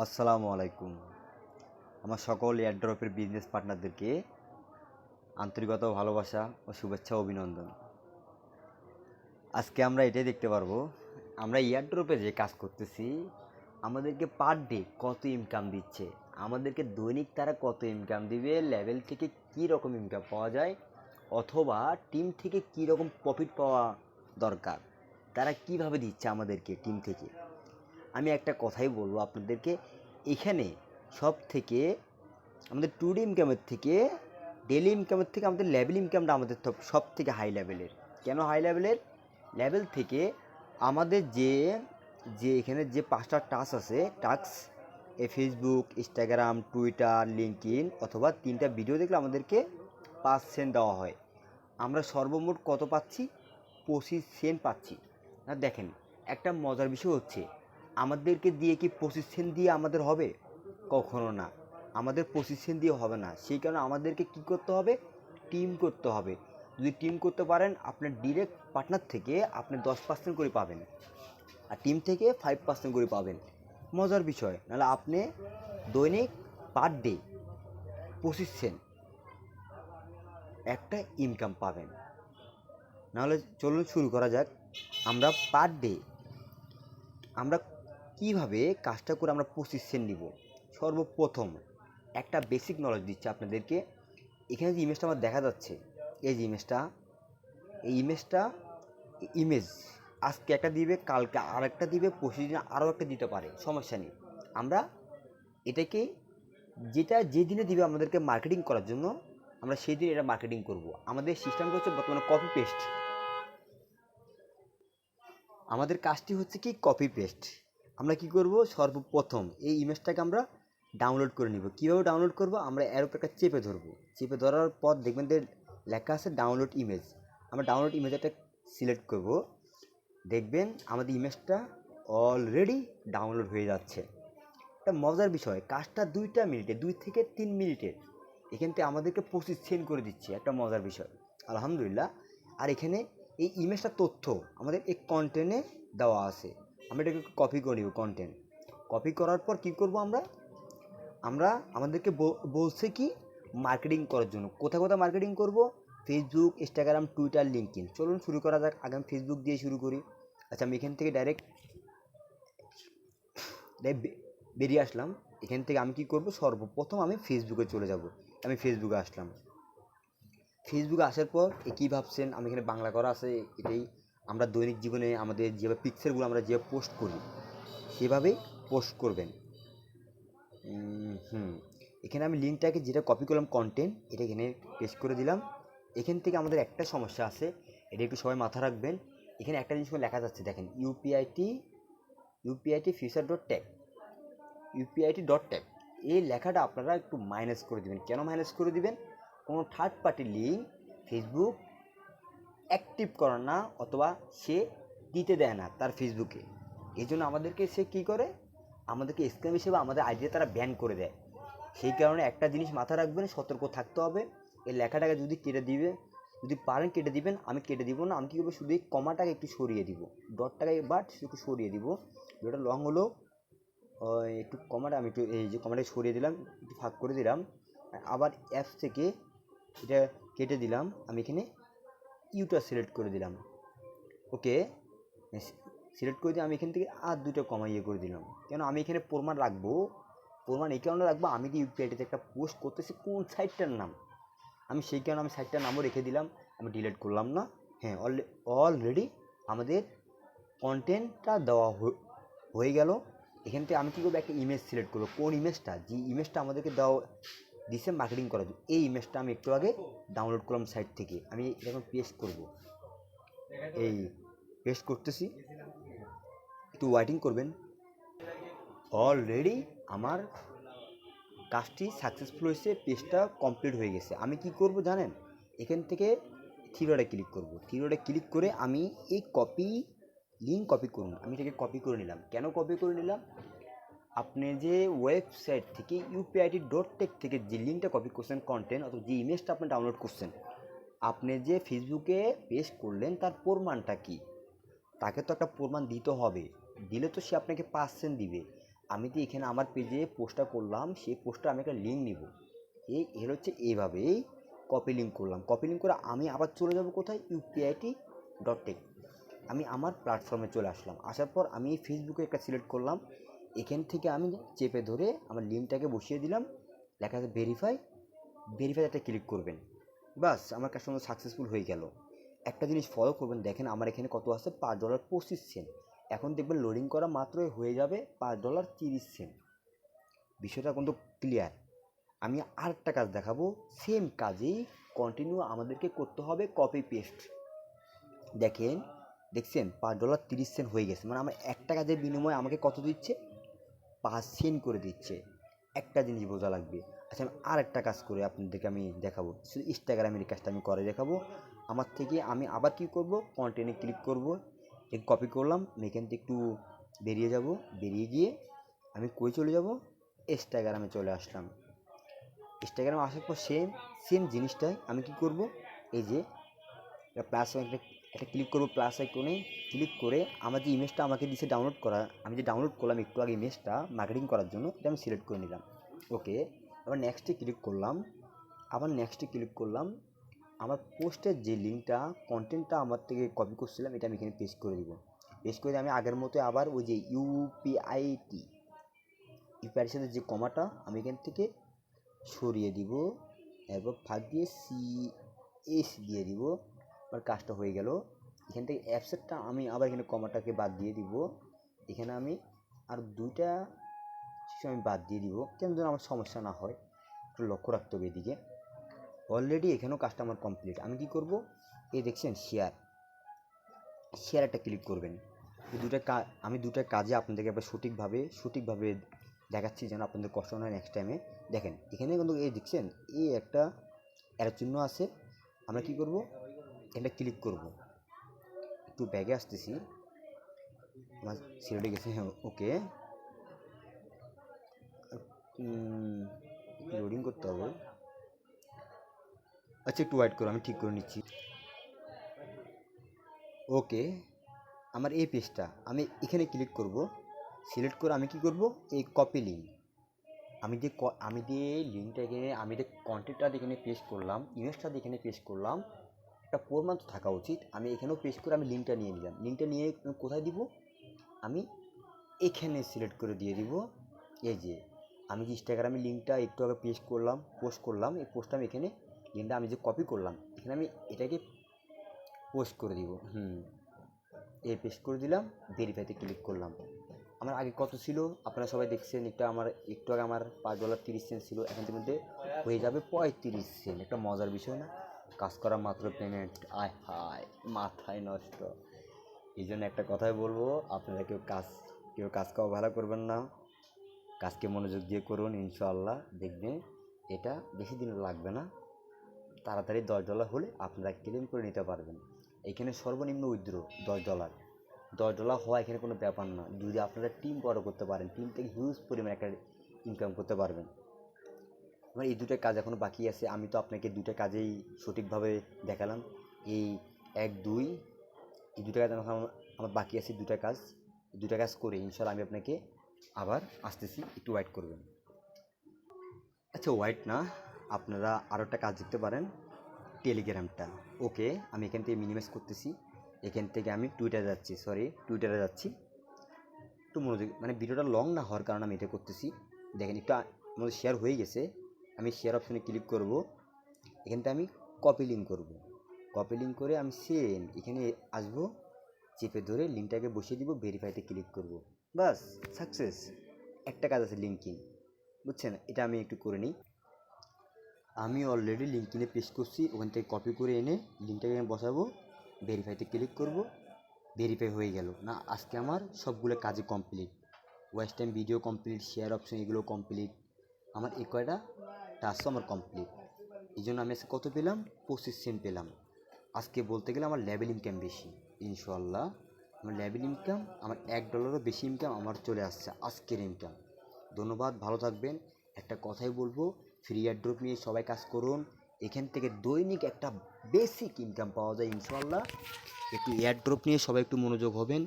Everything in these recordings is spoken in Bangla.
আসসালামু আলাইকুম। আমার সকল এয়ারড্রপের বিজনেস পার্টনারদেরকে আন্তরিকতা ভালোবাসা ও শুভেচ্ছা অভিনন্দন। আজকে আমরা এটাই দেখতে পারব, আমরা এয়ারড্রপে যে কাজ করতেছি, আমাদেরকে পার ডে কত ইনকাম দিচ্ছে, আমাদেরকে দৈনিক তারা কত ইনকাম দিবে লেভেল থেকে কী রকম ইনকাম পাওয়া যায়, অথবা টিম থেকে কী রকম প্রফিট পাওয়া দরকার, তারা কীভাবে দিচ্ছে আমাদেরকে টিম থেকে? আমি একটা কথাই বলব আপনাদেরকে। এখানে সব থেকে আমাদের টু ডি ইনকামের থেকে ডেলি ইনকামের থেকে আমাদের লেভেল ইনকামটা আমাদের সব থেকে হাই লেভেলের কেন হাই লেভেলের লেভেল থেকে আমাদের যে যে এখানে যে পাঁচটা টাস্ক আছে টাস্ক এ ফেসবুক ইনস্টাগ্রাম টুইটার লিঙ্কইন অথবা তিনটা ভিডিও দেখলে আমাদেরকে পাঁচ সেন্ট দেওয়া হয়। আমরা সর্বমোট কত পাচ্ছি? পঁচিশ সেন্ট পাচ্ছি। না, দেখেন, একটা মজার বিষয় হচ্ছে আমাদেরকে দিয়ে কি পঁচিশ দিয়ে আমাদের হবে? কখনো না। আমাদের পঁচিশ দিয়ে হবে না। সেই কারণে আমাদেরকে কি করতে হবে? টিম করতে হবে। যদি টিম করতে পারেন, আপনার ডিরেক্ট পার্টনার থেকে আপনি দশ পার্সেন্ট করে পাবেন। আর টিম থেকে ফাইভ পার্সেন্ট করে পাবেন। মজার বিষয়। নাহলে আপনি দৈনিক পার ডে পঁচিশ একটা ইনকাম পাবেন। নাহলে চলুন শুরু করা যাক। আমরা পার ডে আমরা কীভাবে কাজটা করে আমরা পঁচিশ সেন্ট নিব? সর্বপ্রথম একটা বেসিক নলেজ দিচ্ছে আপনাদেরকে। এখানে যে ইমেজটা আমার দেখা যাচ্ছে, এই যে ইমেজটা এই ইমেজটা ইমেজ আজকে একটা দিবে, কালকে আর একটা দিবে পঁচিশ দিন আরও একটা দিতে পারে, সমস্যা নেই। আমরা এটাকে যেটা যে দিনে দিবে আমাদেরকে মার্কেটিং করার জন্য, আমরা সেই দিন এটা মার্কেটিং করব। আমাদের সিস্টেমটা হচ্ছে বর্তমানে কপি পেস্ট আমাদের কাজটি হচ্ছে কি? কপি পেস্ট আমরা কি করব? সর্বপ্রথম এই ইমেজটাকে আমরা ডাউনলোড করে নিব। কীভাবে ডাউনলোড করব? আমরা অ্যারোপেটা চেপে ধরবো। চেপে ধরার পর দেখবেন যে লেখা আছে ডাউনলোড ইমেজ আমরা ডাউনলোড ইমেজটা সিলেক্ট করব। দেখবেন আমাদের ইমেজটা অলরেডি ডাউনলোড হয়ে যাচ্ছে। একটা মজার বিষয়, কাজটা দুইটা মিনিটে, দুই থেকে তিন মিনিটের এখান থেকে আমাদেরকে পঁচিশ সেন্ড করে দিচ্ছে। একটা মজার বিষয়। আলহামদুলিল্লাহ। আর এখানে এই ইমেজটা তথ্য আমাদের এই কন্টেন্টে দেওয়া আছে। আমরা এটাকে কপি করে নিব কন্টেন্ট কপি করার পর কি করব আমরা? আমরা আমাদেরকে বলছে কি মার্কেটিং করার জন্য। কোথায় কোথায় মার্কেটিং করব? ফেসবুক ইনস্টাগ্রাম টুইটার লিঙ্কইন চলুন শুরু করা যাক। আগে আমি ফেসবুক দিয়ে শুরু করি। আচ্ছা আমি এখান থেকে ডাইরেক্ট বেরিয়ে আসলাম। এখান থেকে আমি কি করব? সর্বপ্রথম আমি ফেসবুকে চলে যাব। আমি ফেসবুকে আসলাম। ফেসবুকে আসার পর এ কী ভাবছেন? আমি এখানে বাংলা করা আছে, এটাই আমরা দৈনিক জীবনে আমাদের যেভাবে পিকচারগুলো আমরা যেভাবে পোস্ট করি সেভাবেই পোস্ট করবেন। হুম, এখানে আমি লিঙ্কটাকে যেটা কপি করলাম কন্টেন্ট এটা এখানে পেস্ট করে দিলাম। এখান থেকে আমাদের একটা সমস্যা আছে, এটা একটু সবাই মাথা রাখবেন। এখানে একটা জিনিস লেখা যাচ্ছে দেখেন UPIT UPIT future dot tag UPIT dot tag এই লেখাটা আপনারা একটু মাইনাস করে দিবেন। কেন মাইনাস করে দিবেন? কোনো third party link Facebook active করে না অথবা সে দিতে দেয় না তার ফেসবুকে এই জন্য আমাদেরকে সে কী করে? আমাদেরকে স্ক্যাম হিসেবে আমাদের আইডিয়া তারা ব্যান করে দেয়। সেই কারণে একটা জিনিস মাথা রাখবেন, সতর্ক থাকতে হবে। এই লেখাটাকে যদি কেটে দিবে, যদি পারেন কেটে দিবেন, আমি কেটে দিব না, আমি কী করব? শুধু এই কমাটাকে একটু সরিয়ে দিব। ডটটাকে বাট একটু সরিয়ে দিব। যেটা লং হলো একটু কমাটা আমি একটু এই যে কমাটা সরিয়ে দিলাম, একটু ফাঁক করে দিলাম। আবার অ্যাপস থেকে এটা কেটে দিলাম, আমি এখানে ইউটা সিলেক্ট করে দিলাম। ওকে? সিলেক্ট করে দিয়ে আমি এখান থেকে আর দুটো কমাইয়ে করে দিলাম। কেন? আমি এখানে প্রমাণ রাখব। প্রমাণ এই কারণে রাখব, আমি যে ইউপিআইটিতে একটা পোস্ট করতেছি, কোন সাইটটার নাম? আমি সেই কারণে আমি সাইটটার নামও রেখে দিলাম, আমি ডিলিট করলাম না। হ্যাঁ অলরেডি আমাদের কন্টেন্টটা দেওয়া হয়ে গেল। এখান থেকে আমি কী করব? একটা ইমেজ সিলেক্ট করব। কোন ইমেজটা যে ইমেজটা আমাদেরকে দেওয়া দিছে মার্কেটিং করার জন্য। এই ইমেজটা আমি একটু আগে ডাউনলোড করলাম সাইট থেকে। আমি এখন পেস্ট করব। এই পেস্ট করতেছি। একটু ওয়াইটিং করবেন। অলরেডি আমার কাজটি সাকসেসফুল হয়েছে পেজটা কমপ্লিট হয়ে গেছে। আমি কি করব জানেন? এখান থেকে থিরোডে ক্লিক করব। থিরোডে ক্লিক করে আমি এই কপি লিঙ্ক কপি করুন। আমি এটাকে কপি করে নিলাম। কেন কপি করে নিলাম? আপনি যে ওয়েবসাইট থেকে ইউপিআইটি ডট টেক থেকে যে লিঙ্কটা কপি করছেন কন্টেন্ট অথবা যে ইমেজটা আপনি ডাউনলোড করছেন, আপনি যে ফেসবুকে পেস্ট করলেন তার প্রমাণটা কি? তাকে তো একটা প্রমাণ দিতে হবে। দিলে তো সে আপনাকে পার্সেন্ট দিবে। আমি তো এখানে আমার পেজে পোস্টটা করলাম, সেই পোস্টটা আমি একটা লিঙ্ক নিব। এই এর হচ্ছে এইভাবেই কপি লিঙ্ক করলাম। কপি লিঙ্ক করে আমি আবার চলে যাব কোথায়? ইউপিআইটি ডট টেক আমি আমার প্ল্যাটফর্মে চলে আসলাম। আসার পর আমি ফেসবুকে একটা সিলেক্ট করলাম। এখান থেকে আমি চেপে ধরে আমার লিঙ্কটাকে বসিয়ে দিলাম। লেখা আছে ভেরিফাই ভেরিফাই একটা ক্লিক করবেন। বাস আমার কাস্টমার সাকসেসফুল হয়ে গেল। একটা জিনিস ফলো করবেন। দেখেন আমার এখানে কত আছে? পাঁচ ডলার পঁচিশ সেন্ট এখন দেখবেন লোডিং করা মাত্রই হয়ে যাবে পাঁচ ডলার তিরিশ সেন্ট বিষয়টা কিন্তু ক্লিয়ার আমি আরেকটা কাজ দেখাবো। সেম কাজেই কন্টিনিউ আমাদেরকে করতে হবে কপি পেস্ট দেখেন, দেখছেন? পাঁচ ডলার তিরিশ সেন্ট হয়ে গেছে। মানে আমার একটা কাজের বিনিময়ে আমাকে কত দিচ্ছে? পাঁচ সেন্ট করে দিচ্ছে। একটা জিনিস বোঝা লাগবে। আচ্ছা আমি আর একটা কাজ করে আপনাদেরকে আমি দেখাবো। শুধু ইনস্টাগ্রামের কাজটা আমি করে দেখাবো। আমার থেকে আমি আবার কি করব? কন্টেন্টে ক্লিক করব। কপি করলাম। এখান থেকে একটু বেরিয়ে যাব। বেরিয়ে গিয়ে আমি কই চলে যাব? ইনস্টাগ্রামে চলে আসলাম। ইনস্টাগ্রামে আসার পর সেম সেম জিনিসটাই আমি কি করব? এই যে প্লাস একটা একটা ক্লিক করব প্লাস আইকনে ক্লিক করে আমার যে ইমেজটা আমাকে দিছে ডাউনলোড করা, আমি যে ডাউনলোড করলাম একটু আগে ইমেজটা মার্কেটিং করার জন্য, এটা আমি সিলেক্ট করে নিলাম। ওকে আবার নেক্সটে ক্লিক করলাম, আবার নেক্সটে ক্লিক করলাম, আমার পোস্টের যে লিঙ্কটা কন্টেন্টটা আমার থেকে কপি করছিলাম, এটা আমি এখানে পেস্ট করে দিব পেস্ট করে আমি আগের মতো আবার ওই যে ইউপিআইটি ইউপিআইটির সাথে যে কমাটা আমি এখান থেকে সরিয়ে দিব, এরপর ফাঁক দিয়ে সি এস দিয়ে দিব। আমার কাজটা হয়ে গেল। এখান থেকে অ্যাপসেটটা আমি আবার এখানে কমাটাকে বাদ দিয়ে দিব। এখানে আমি আর দুইটা শিশু আমি বাদ দিয়ে দিব, কেন যেন আমার সমস্যা না হয়। একটু লক্ষ্য রাখতে হবে এদিকে। অলরেডি এখানেও কাজটা আমার কমপ্লিট আমি কি করব? এই দেখছেন শেয়ার শেয়ার একটা ক্লিক করবেন। দুটা কা- আমি দুটা কাজে আপনাদেরকে একবার সঠিকভাবে সঠিকভাবে দেখাচ্ছি যেন আপনাদের কষ্ট না নেক্সট টাইমে দেখেন, এখানে কিন্তু এই দেখছেন, এই একটা এর চিহ্ন আছে। আমরা কি করব? এটা ক্লিক করব। একটু ব্যাগে আসতেছি। আমার সিলেটে গেছে হ্যাঁ ওকে। লোডিং করতে হবে। আচ্ছা একটু ওয়াইট করো, আমি ঠিক করে নিচ্ছি। ওকে, আমার এই পেজটা আমি এখানে ক্লিক করব। সিলেক্ট করে আমি কি করব? এই কপি লিঙ্ক আমি যে আমি যে লিঙ্কটা এখানে, আমি যে কন্টেন্টটা এখানে পেস্ট করলাম ইমেজটা এখানে পেস্ট করলাম একটা প্রমাণ তো থাকা উচিত। আমি এখানেও পেস্ট করে আমি লিঙ্কটা নিয়ে নিলাম। লিঙ্কটা নিয়ে কোথায় দিব? আমি এখানে সিলেক্ট করে দিয়ে দিব। এই যে, আমি যে ইনস্টাগ্রামে লিঙ্কটা একটু আগে পেস্ট করলাম, পোস্ট করলাম, এই পোস্টটা আমি এখানে, লিঙ্কটা আমি যে কপি করলাম, এখানে আমি এটাকে পোস্ট করে দিব। হুম এ পেস্ট করে দিলাম ভেরিফাইতে ক্লিক করলাম। আমার আগে কত ছিল? আপনারা সবাই দেখছেন এটা আমার, একটু আগে আমার পাঁচ ডলার তিরিশ সেন্ট ছিল। এখন থেকে মধ্যে হয়ে যাবে পঁয়ত্রিশ সেন্ট একটা মজার বিষয় না? কাজ করা মাত্র পেমেন্ট আয় হায়, মাথায় নষ্ট। এই জন্য একটা কথাই বলব, আপনারা কেউ কাজ কেউ কাজ করা ভালো করবেন না। কাজকে মনোযোগ দিয়ে করুন, ইনশাআল্লাহ দেখবেন এটা বেশি দিন লাগবে না। তাড়াতাড়ি দশ ডলার হলে আপনারা ক্লেম করে নিতে পারবেন। এখানে সর্বনিম্ন উইথড্র দশ ডলার। দশ ডলার হওয়া এখানে কোনো ব্যাপার না। যদি আপনারা টিম বড় করতে পারেন টিম থেকে হিউজ পরিমাণ একটা ইনকাম করতে পারবেন। আমার এই দুটো কাজ এখনও বাকি আছে, আমি তো আপনাকে দুটো কাজেই সঠিকভাবে দেখালাম। এই এক, দুই, এই দুটো কাজ এখন আমার- বাকি আছে দুটো কাজ। দুটো কাজ করে ইনশাল্লাহ আমি আপনাকে আবার আসতেছি, একটু ওয়াইট করবেন। আচ্ছা ওয়াইট না, আপনারা আরও একটা কাজ দেখতে পারেন, টেলিগ্রামটা। ওকে, আমি এখান থেকে মিনিমাইজ করতেছি। এখান থেকে আমি টুইটারে যাচ্ছি সরি টুইটারে যাচ্ছি। একটু মনোযোগ মানে ভিডিওটা লং না হওয়ার কারণে আমি এটা করতেছি। দেখেন, একটু আমাদের শেয়ার হয়ে গেছে। আমি শেয়ার অপশনে ক্লিক করব। এখান থেকে আমি কপি লিঙ্ক করব। কপি লিঙ্ক করে আমি সেম এখানে আসব। চেপে ধরে লিঙ্কটাকে বসিয়ে দিব ভেরিফাইতে ক্লিক করব। বাস সাকসেস একটা কাজ আছে লিঙ্কিং বুঝছেন? এটা আমি একটু করে নিই। আমি অলরেডি লিঙ্কিনে পেস্ট করছি, ওখান থেকে কপি করে এনে লিঙ্কটাকে এখানে বসাবো ভেরিফাইতে ক্লিক করব। ভেরিফাই হয়ে গেল। না, আজকে আমার সবগুলো কাজে complete watch time video complete share option এগুলো কমপ্লিট আমার এই কয়টা? টাস্কও আমার কমপ্লিট এই জন্য আমি আজকে কত পেলাম? পঁচিশ সেন্ট পেলাম। আজকে বলতে গেলে আমার লেভেল ইনকাম বেশি ইনশাল্লাহ আমার লেভেল ইনকাম আমার এক ডলারও বেশি ইনকাম আমার চলে আসছে আজকের ইনকাম ধন্যবাদ, ভালো থাকবেন। একটা কথাই বলব ফ্রি অ্যাড্রপ নিয়ে সবাই কাজ করুন। এখান থেকে দৈনিক একটা বেসিক ইনকাম পাওয়া যায় ইনশাল্লাহ একটু এয়ারড্রপ নিয়ে সবাই একটু মনোযোগ হবেন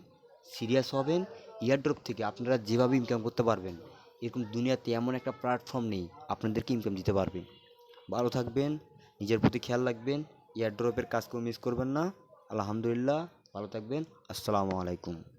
সিরিয়াস হবেন। ইয়ারড্রপ থেকে আপনারা যেভাবে ইনকাম করতে পারবেন। এরকম দুনিয়াতে এমন একটা প্ল্যাটফর্ম নেই, আপনাদেরকে ইনকাম দিতে পারবে। ভালো থাকবেন, নিজের প্রতি খেয়াল রাখবেন ইয়ারড্রপের কাজ কেউ মিস করবেন না। আলহামদুলিল্লাহ, ভালো থাকবেন। আসসালামু আলাইকুম।